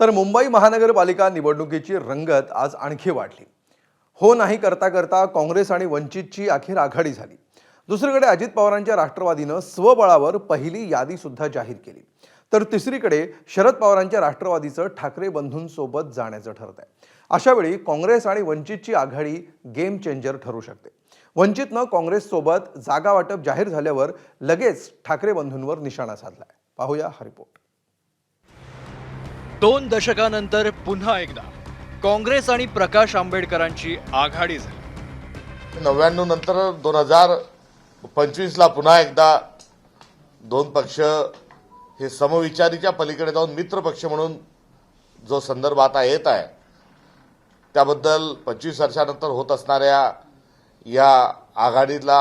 तर मुंबई महानगरपालिका निवडणुकीची रंगत आज आणखी वाढली. हो नाही करता करता काँग्रेस आणि वंचितची अखेर आघाडी झाली. दुसरीकडे अजित पवारांच्या राष्ट्रवादीनं स्वबळावर पहिली यादी सुद्धा जाहीर केली. तर तिसरीकडे शरद पवारांच्या राष्ट्रवादीचं ठाकरे बंधूंसोबत जाण्याचं ठरत आहे अशावेळी काँग्रेस आणि वंचितची आघाडी गेम चेंजर ठरू शकते. वंचितनं काँग्रेससोबत जागा वाटप जाहीर झाल्यावर लगेच ठाकरे बंधूंवर निशाणा साधलाय. पाहूया हा रिपोर्ट. दोन दशकानंतर पुन्हा एकदा काँग्रेस आणि प्रकाश आंबेडकरांची आघाडी झाली. नव्याण्णव नंतर दोन हजार पंचवीसला पुन्हा एकदा दोन पक्ष हे समविचारीच्या पलीकडे जाऊन मित्र पक्ष म्हणून जो संदर्भ आता येत आहे त्याबद्दल पंचवीस वर्षानंतर होत असणाऱ्या या आघाडीला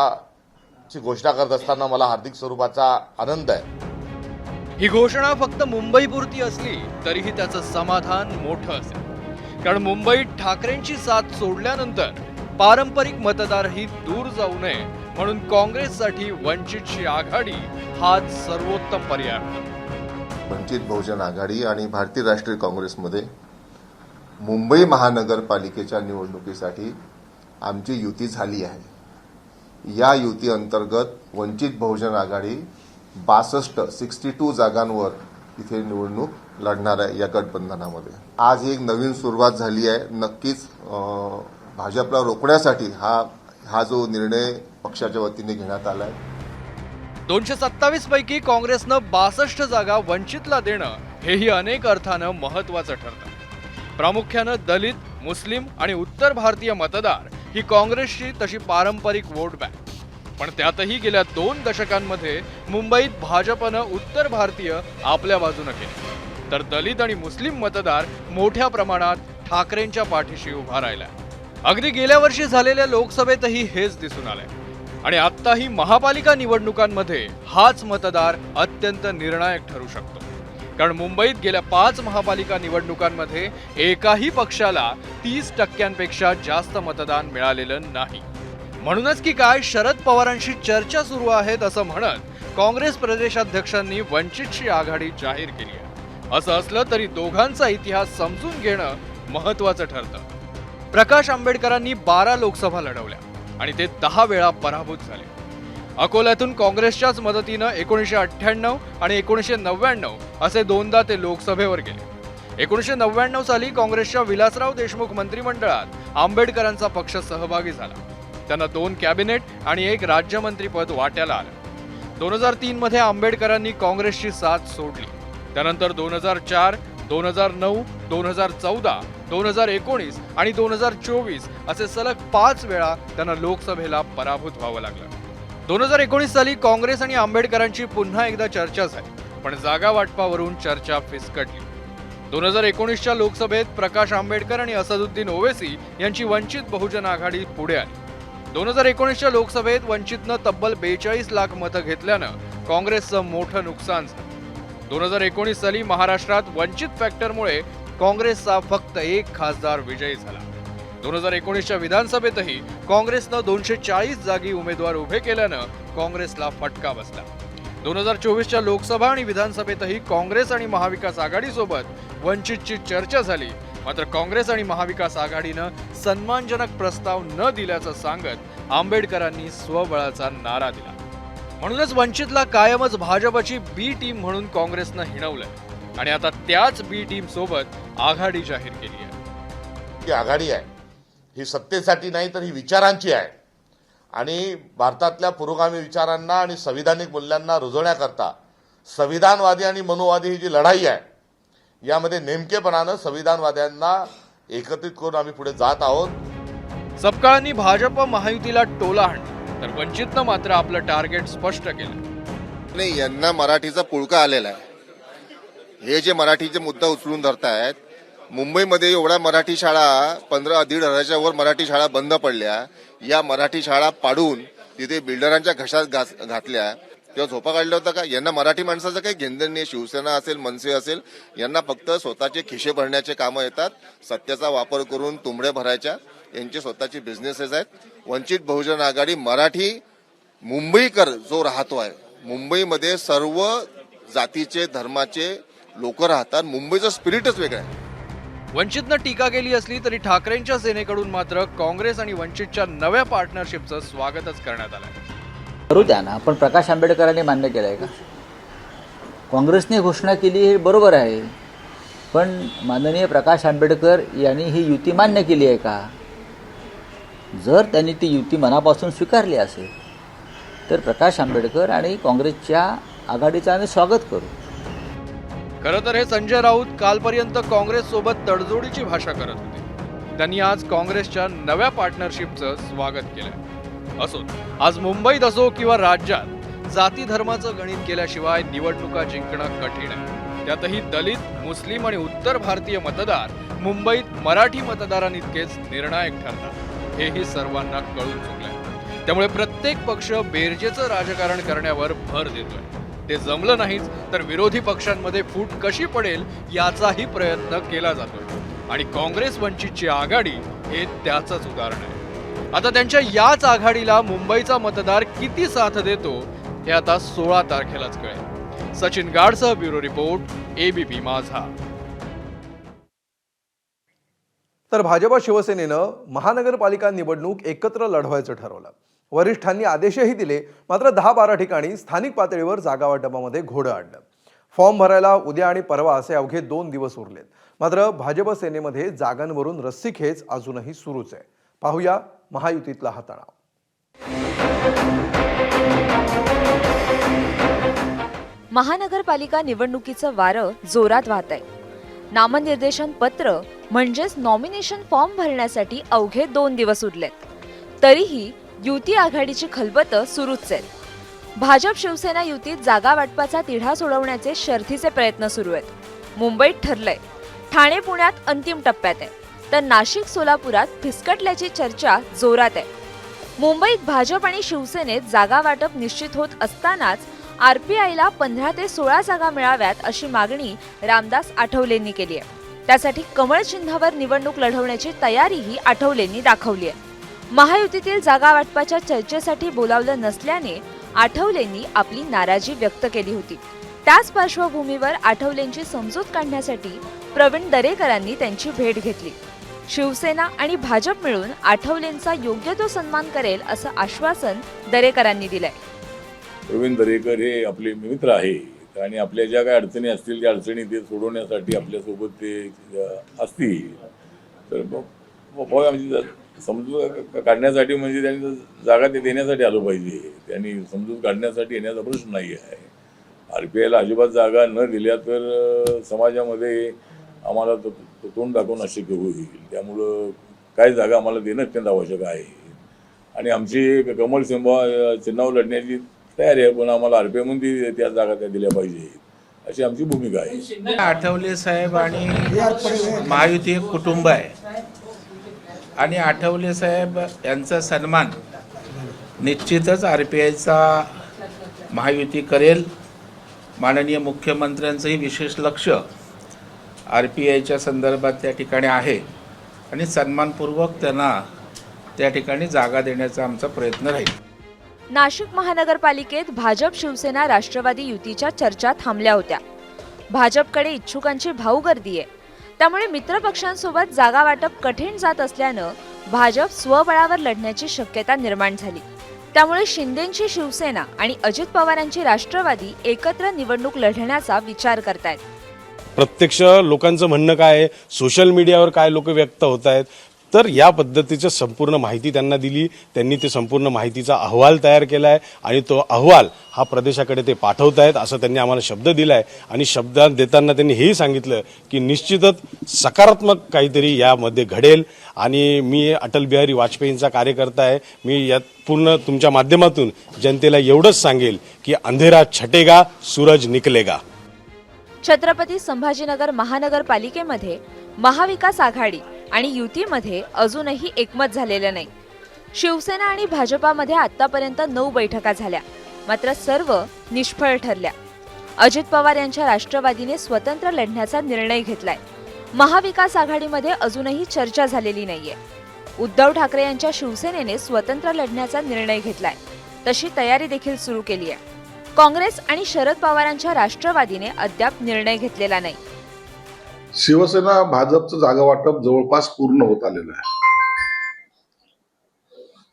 ची घोषणा करत असताना मला हार्दिक स्वरूपाचा आनंद आहे. ही घोषणा फक्त मुंबईपुरती असली तरीही त्याचं समाधान मोठं असेल. कारण मुंबईत ठाकरेंची साथ सोडल्यानंतर पारंपरिक मतदारही दूर जाऊ नये म्हणून काँग्रेससाठी वंचितची आघाडी हाच सर्वोत्तम पर्याय. होता वंचित बहुजन आघाडी आणि भारतीय राष्ट्रीय काँग्रेसमध्ये मुंबई महानगरपालिकेच्या निवडणुकीसाठी आमची युती झाली आहे. या युती अंतर्गत वंचित बहुजन आघाडी बासष्ट सिक्स्टी टू जागांवर इथे निवडणूक लढणार आहे या गठबंधनामध्ये. आज ही एक नवीन सुरुवात झाली आहे. नक्कीच भाजपला रोखण्यासाठी हा हा जो निर्णय पक्षाच्या वतीने घेण्यात आला आहे दोनशे सत्तावीस पैकी काँग्रेसनं बासष्ट जागा वंचितला देणं हेही अनेक अर्थानं महत्वाचं ठरतं. प्रामुख्यानं दलित मुस्लिम आणि उत्तर भारतीय मतदार ही काँग्रेसची तशी पारंपरिक वोट बँक. पण त्यातही गेल्या दोन दशकांमध्ये मुंबईत भाजपनं उत्तर भारतीय आपल्या बाजूनं केले. तर दलित आणि मुस्लिम मतदार मोठ्या प्रमाणात ठाकरेंच्या पाठीशी उभा राहिला अगदी गेल्या वर्षी झालेल्या लोकसभेतही हेच दिसून आलंय. आणि आत्ताही महापालिका निवडणुकांमध्ये हाच मतदार अत्यंत निर्णायक ठरू शकतो. कारण मुंबईत गेल्या पाच महापालिका निवडणुकांमध्ये एकाही पक्षाला तीस टक्क्यांपेक्षा जास्त मतदान मिळालेलं नाही. म्हणूनच की काय शरद पवारांशी चर्चा सुरू आहेत असं म्हणत काँग्रेस प्रदेशाध्यक्षांनी वंचितची आघाडी जाहीर केली आहे. असं असलं तरी दोघांचा इतिहास समजून घेणं महत्वाचं ठरतं. प्रकाश आंबेडकरांनी बारा लोकसभा लढवल्या आणि ते दहा वेळा पराभूत झाले. अकोल्यातून काँग्रेसच्याच मदतीनं एकोणीसशे अठ्ठ्याण्णव आणि एकोणीसशे नव्याण्णव असे दोनदा ते लोकसभेवर गेले. एकोणीसशे नव्याण्णव साली काँग्रेसच्या विलासराव देशमुख मंत्रिमंडळात आंबेडकरांचा पक्ष सहभागी झाला. त्यांना दोन कॅबिनेट आणि एक राज्यमंत्रीपद वाट्याला आलं. दोन हजार तीनमध्ये आंबेडकरांनी काँग्रेसची साथ सोडली. त्यानंतर दोन हजार चार दोन हजार नऊ दोन हजार चौदा दोन हजार एकोणीस आणि दोन हजार चोवीस असे सलग पाच वेळा त्यांना लोकसभेला पराभूत व्हावं लागलं. दोन हजार एकोणीस साली काँग्रेस आणि आंबेडकरांची पुन्हा एकदा चर्चा झाली पण जागा वाटपावरून चर्चा फिसकटली. दोन हजार एकोणीसच्या लोकसभेत प्रकाश आंबेडकर आणि असदुद्दीन ओवेसी यांची वंचित बहुजन आघाडी पुढे आली. दोन हजार एकोणीसच्या लोकसभेत वंचितनं तब्बल बेचाळीस लाख मतं घेतल्यानं काँग्रेसचं मोठं नुकसान झालं. दोन हजार एकोणीस साली महाराष्ट्रात वंचित फॅक्टरमुळे काँग्रेसचा फक्त एक खासदार विजयी झाला. दोन हजार एकोणीसच्या विधानसभेतही काँग्रेसनं दोनशे चाळीस जागी उमेदवार उभे केल्यानं काँग्रेसला फटका बसला. दोन हजार चोवीसच्या लोकसभा आणि विधानसभेतही काँग्रेस आणि महाविकास आघाडीसोबत वंचितची चर्चा झाली. मात्र काँग्रेस आणि महाविकास आघाडीनं सन्मानजनक प्रस्ताव न दिल्याचं सांगत आंबेडकरांनी स्वबळाचा नारा दिला. म्हणूनच वंचितला कायमच भाजपची बी टीम म्हणून काँग्रेसनं हिणवलंय. आणि आता त्याच बी टीम सोबत आघाडी जाहीर केली आहे. ती आघाडी आहे. ही सत्तेसाठी नाही तर ही विचारांची आहे. आणि भारतातल्या पुरोगामी विचारांना आणि संविधानिक मूल्यांना रुजवण्याकरता संविधानवादी आणि मनोवादी ही जी लढाई आहे यामध्ये नेमकेपणानं संविधानवाद्यांना एकत्रित करून आम्ही पुढे जात आहोत. सपकाळांनी भाजप महायुतीला टोला हाणला तर वंचितनं मात्र आपलं टार्गेट स्पष्ट केलं. नाही यांना मराठीचा पुळका आलेला आहे. हे जे मराठीचे मुद्दा उचलून धरतायत मुंबईमध्ये एवढ्या मराठी शाळा पंधरा दीड हजाराच्या वर मराठी शाळा बंद पडल्या या मराठी शाळा पाडून तिथे बिल्डरांच्या घशात घास- घातल्या तेव्हा झोपा काढल्या होता का? यांना मराठी माणसाचं काही घेणदेण नाही. शिवसेना असेल मनसे असेल यांना फक्त स्वतःचे खिशे भरण्याचे कामं येतात. सत्याचा वापर करून तुंबड्या भरायच्या. यांचे स्वतःचे बिझनेसेस आहेत. वंचित बहुजन आघाडी मराठी मुंबईकर जो राहतो आहे मुंबईमध्ये सर्व जातीचे धर्माचे लोक राहतात. मुंबईचं स्पिरिटच वेगळं आहे. वंचितनं टीका केली असली तरी ठाकरेंच्या सेनेकडून मात्र काँग्रेस आणि वंचितच्या नव्या पार्टनरशिपचं स्वागतच करण्यात आलं करू द्या ना. पण प्रकाश आंबेडकरांनी मान्य केलं आहे का? काँग्रेसने घोषणा केली हे बरोबर आहे. पण माननीय प्रकाश आंबेडकर यांनी ही युती मान्य केली आहे का? जर त्यांनी ती युती मनापासून स्वीकारली असेल तर प्रकाश आंबेडकर आणि काँग्रेसच्या आघाडीचं आम्ही स्वागत करू. खरं तर हे संजय राऊत कालपर्यंत काँग्रेस सोबत तडजोडीची भाषा करत होते. त्यांनी आज काँग्रेसच्या नव्या पार्टनरशिपचं स्वागत केलं असून आज मुंबईत असो किंवा राज्यात जाती धर्माचं गणित केल्याशिवाय निवडणुका जिंकणं कठीण आहे. त्यातही दलित मुस्लिम आणि उत्तर भारतीय मतदार मुंबईत मराठी मतदारांइतकेच निर्णायक ठरतात. हेही सर्वांना कळून चुकलंय. त्यामुळे प्रत्येक पक्ष बेरजेचं राजकारण करण्यावर भर देतोय. ते जमलं नाहीच तर विरोधी पक्षांमध्ये फूट कशी पडेल याचाही प्रयत्न केला जातोय. आणि काँग्रेस वंचितची आघाडी हे त्याचंच उदाहरण आहे. आता त्यांच्या याच आघाडीला मुंबईचा मतदार किती साथ देतो हे आता सोळा तारखेलाच कळेल. सचिन गाडसह ब्युरो रिपोर्ट एबीपी माझा. तर भाजपा शिवसेनेनं महानगरपालिका निवडणूक एकत्र लढवायचं ठरवलं. वरिष्ठांनी आदेशही दिले मात्र दहा बारा ठिकाणी स्थानिक पातळीवर जागा वाटपामध्ये घोडं आणलं. फॉर्म भरायला उद्या आणि परवा असे अवघे दोन दिवस उरलेत. मात्र भाजप सेनेमध्ये जागांवरून रस्सीखेच अजूनही सुरूच आहे. पाहूया महायुतीतला हा तणाव. महानगरपालिका निवडणुकीचं वारं जोरात वाहत आहे नामनिर्देशन पत्र म्हणजेच नॉमिनेशन फॉर्म भरण्यासाठी अवघे दोन दिवस उरलेत. तरीही युती आघाडीची खलबत सुरूच आहेत. भाजप शिवसेना युतीत जागा वाटपाचा तिढा सोडवण्याचे शर्थीचे प्रयत्न सुरू आहेत. मुंबईत ठरलंय. ठाणे पुण्यात अंतिम टप्प्यात आहे. तर नाशिक सोलापुरात फिसकटल्याची चर्चा जोरात आहे. मुंबईत भाजप आणि शिवसेनेत जागा वाटप निश्चित होत असतानाच आर पी आयला पंधरा ते सोळा जागा मिळाव्यात अशी मागणी रामदास आठवलेंनी केली आहे. त्यासाठी कमळ चिन्हावर निवडणूक लढवण्याची तयारीही आठवलेंनी दाखवली आहे. महायुतीतील जागा वाटपाच्या चर्चेसाठी बोलावलं नसल्याने आठवलेंनी आपली नाराजी व्यक्त केली होती. त्याच पार्श्वभूमीवर आठवलेंची समजूत काढण्यासाठी प्रवीण दरेकरांनी त्यांची भेट घेतली. शिवसेना आणि भाजप मिळून आठवलेंचा योग्य तो सन्मान करेल असं आश्वासन दरेकरांनी दिलंय. प्रवीण दरेकर हे आपले मित्र आहे. आणि आपल्या ज्या काही अडचणी असतील त्या अडचणी ते सोडवण्यासाठी आपल्यासोबत ते असतील. तर म्हणजे समजूत काढण्यासाठी म्हणजे त्यांनी जागा ते देण्यासाठी आलं पाहिजे. त्यांनी समजूत काढण्यासाठी येण्याचा प्रश्न नाही आहे. आर पी आयला अजिबात जागा न दिल्या तर समाजामध्ये आम्हाला तो तो तोंड दाखवणं अशक्य होईल त्यामुळं काही जागा आम्हाला देणं अत्यंत आवश्यक आहे. आणि आमची कमल सिंबा चिन्हावर लढण्याची तयारी आहे पण आम्हाला आरपीएममध्ये त्या जागा त्या दिल्या पाहिजेत अशी आमची भूमिका आहे. आठवले साहेब आणि महायुती एक कुटुंब आहे. आणि आठवले साहेब यांचा सन्मान निश्चितच आर पी आयचा महायुती करेल. माननीय मुख्यमंत्र्यांचंही विशेष लक्ष आर पी आयच्या संदर्भात त्या ठिकाणी आहे. आणि सन्मानपूर्वक त्यांना त्या ठिकाणी जागा देण्याचा आमचा प्रयत्न राहील. नाशिक महानगरपालिकेत भाजप शिवसेना राष्ट्रवादी युतीच्या चर्चा थांबल्या होत्या. भाजपकडे इच्छुकांची भाऊ गर्दी आहे. त्यामुळे मित्रपक्षांसोबत जागा वाटप कठीण जात असल्यानं भाजप स्वबळावर लढण्याची शक्यता निर्माण झाली. त्यामुळे शिंदेची शिवसेना आणि अजित पवारांची राष्ट्रवादी एकत्र निवडणूक लढण्याचा विचार करतायत. प्रत्यक्ष लोकांचं म्हणणं काय आहे? सोशल मीडियावर काय लोक व्यक्त होत आहेत? तर या पद्धतीचं संपूर्ण माहिती त्यांना दिली. त्यांनी ते संपूर्ण माहितीचा अहवाल तयार केला आहे आणि तो अहवाल हा प्रदेशाकडे ते पाठवत आहेत असं त्यांनी आम्हाला शब्द दिला आहे आणि शब्द देताना त्यांनी हेही सांगितलं की निश्चितच सकारात्मक काहीतरी यामध्ये घडेल. आणि मी अटल बिहारी वाजपेयींचा कार्यकर्ता आहे. मी यात पूर्ण तुमच्या माध्यमातून जनतेला एवढंच सांगेल की अंधेरा छटेगा सूरज निकलेगा. छत्रपती संभाजीनगर महानगरपालिकेमध्ये महाविकास आघाडी आणि युतीमध्ये अजूनही एकमत झालेलं नाही. शिवसेना आणि भाजपामध्ये आतापर्यंत नऊ बैठका झाल्या मात्र सर्व निष्फळ ठरल्या. अजित पवार यांच्या राष्ट्रवादीने स्वतंत्र लढण्याचा निर्णय घेतलाय. महाविकास आघाडीमध्ये अजूनही चर्चा झालेली नाहीये. उद्धव ठाकरे यांच्या शिवसेनेने स्वतंत्र लढण्याचा निर्णय घेतलाय. तशी तयारी देखील सुरू केली आहे काँग्रेस आणि शरद पवारांच्या राष्ट्रवादीने अद्याप निर्णय घेतलेला नाही. शिवसेना भाजपचं जागा वाटप जवळपास पूर्ण होत आलेलं आहे.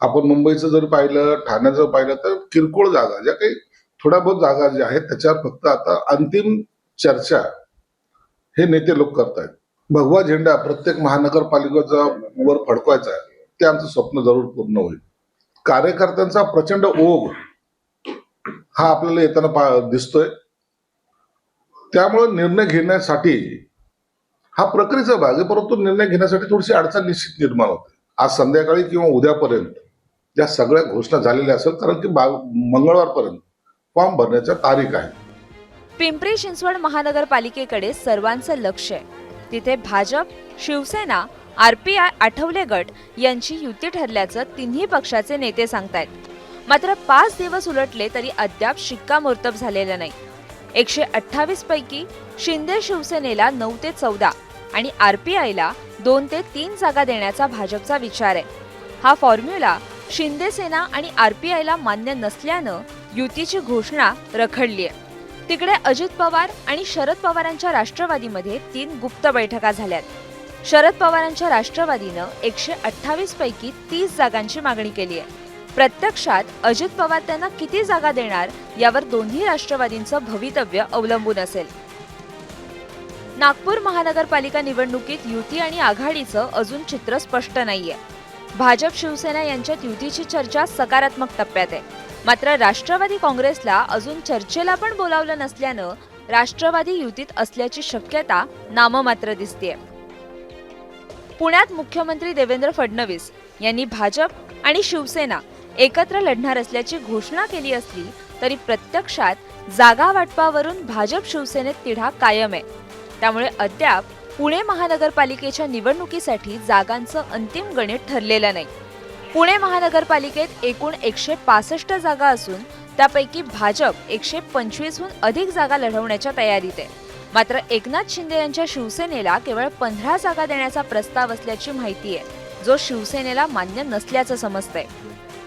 आपण मुंबईचं जर पाहिलं ठाण्याचं जर पाहिलं तर किरकोळ जागा ज्या काही थोड्या बहुत जागा ज्या आहेत त्याच्यावर फक्त आता अंतिम चर्चा हे नेते लोक करतायत. भगवा झेंडा प्रत्येक महानगरपालिकेचा वर फडकवायचा आहे ते आमचं स्वप्न जरूर पूर्ण होईल. कार्यकर्त्यांचा प्रचंड ओघ हा आपल्याला येताना पा- दिसतोय. त्यामुळे निर्णय घेण्यासाठी हा प्रक्रियेचा भाग आहे परंतु निर्णय घेण्यासाठी थोडीशी अडचण निश्चित निर्माण होते. आज संध्याकाळी किंवा उद्यापर्यंत या सगळ्या घोषणा झालेल्या असेल कारण की बा- मंगळवारपर्यंत फॉर्म भरण्याच्या तारीख आहे. पिंपरी चिंचवड महानगरपालिकेकडे सर्वांचं लक्ष आहे. तिथे भाजप शिवसेना आरपीआय आठवले गट यांची युती ठरल्याचं तिन्ही पक्षाचे नेते सांगतायत. मात्र पाच दिवस उलटले तरी अद्याप शिक्कामोर्तब झालेलं नाही. एकशे अठ्ठावीस पैकी शिंदे शिवसेनेला नऊ ते चौदा आणि आरपीआयला दोन ते तीन जागा देण्याचा भाजपचा विचार आहे. हा फॉर्म्युला शिंदे सेना आणि आरपीआयला मान्य नसल्यानं युतीची घोषणा रखडली आहे. तिकडे अजित पवार आणि शरद पवारांच्या राष्ट्रवादीमध्ये तीन गुप्त बैठका झाल्यात. शरद पवारांच्या राष्ट्रवादीनं एकशे अठ्ठावीस पैकी तीस जागांची मागणी केली आहे. प्रत्यक्षात अजित पवार त्यांना किती जागा देणार यावर दोन्ही राष्ट्रवादींचं भवितव्य अवलंबून असेल. नागपूर महानगरपालिका निवडणुकीत युती आणि आघाडीचं अजून चित्र स्पष्ट नाहीये. भाजप शिवसेना यांच्यात युतीची चर्चा सकारात्मक टप्प्यात आहे. मात्र राष्ट्रवादी काँग्रेसला अजून चर्चेला पण बोलावलं नसल्यानं राष्ट्रवादी युतीत असल्याची शक्यता नाममात्र दिसतेय. पुण्यात मुख्यमंत्री देवेंद्र फडणवीस यांनी भाजप आणि शिवसेना एकत्र लढणार असल्याची घोषणा केली असली तरी प्रत्यक्षात जागा वाटपावरून भाजप शिवसेनेत तिढा कायम आहे. त्यामुळे अद्याप पुणे महानगरपालिकेच्या निवडणुकीसाठी जागांचं अंतिम गणित ठरलेलं नाही. पुणे महानगरपालिकेत एकूण एकशे पासष्ट जागा असून त्यापैकी भाजप एकशे पंचवीसहून अधिक जागा लढवण्याच्या तयारीत आहे. मात्र एकनाथ शिंदे यांच्या शिवसेनेला केवळ पंधरा जागा देण्याचा प्रस्ताव असल्याची माहिती आहे जो शिवसेनेला मान्य नसल्याचं समजतंय.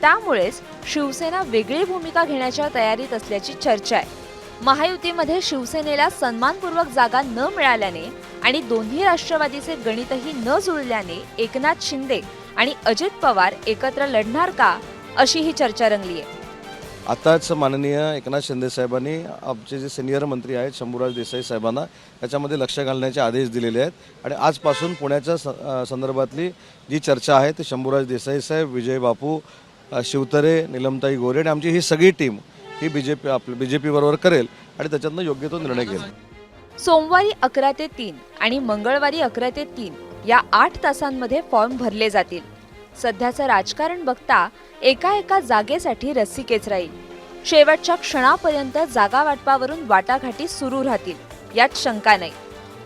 त्यामुळेच शिवसेना वेगळी भूमिका घेण्याच्या तयारीत असल्याची चर्चा आहे. महायुतीमध्ये शिवसेनेला सन्मानपूर्वक जागा न मिळाल्याने आणि दोन्ही राष्ट्रवादीचे गणितही न जुळल्याने एकनाथ शिंदे आणि अजित पवार एकत्र लढणार का अशी ही चर्चा रंगली आहे आताच माननीय एकनाथ शिंदे साहेबांनी आमचे जे सिनियर मंत्री आहेत शंभूराज देसाई साहेबांना त्याच्यामध्ये लक्ष घालण्याचे आदेश दिलेले आहेत. आणि आजपासून पुण्याच्या स संदर्भातली जी चर्चा आहे ती शंभूराज देसाई साहेब विजय बापू शिवतरे निलमताई गोरे आणि आमची ही सगळी टीम ही बी जे पी आपलं बी जे पीबरोबर करेल आणि त्याच्यातनं योग्य तो निर्णय घेईल. सोमवारी अकरा ते तीन आणि मंगळवारी अकरा ते तीन या आठ तासांमध्ये फॉर्म भरले जातील. सध्याचं राजकारण बघता एका एका जागेसाठी रस्सीकेच राहील. शेवटच्या क्षणापर्यंत जागा वाटपावरून वाटाघाटी सुरू राहतील यात शंका नाही.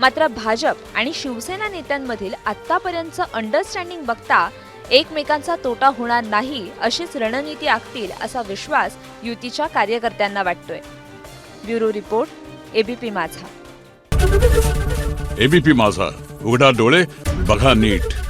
मात्र भाजप आणि शिवसेना नेत्यांमधील आत्तापर्यंतचं अंडरस्टँडिंग बघता एकमेकांचा तोटा होणार नाही अशीच रणनीती आखतील असा विश्वास युतीच्या कार्यकर्त्यांना वाटतोय. Bureau report ABP Majha. ABP Majha. उघडा डोळे बघा नीट.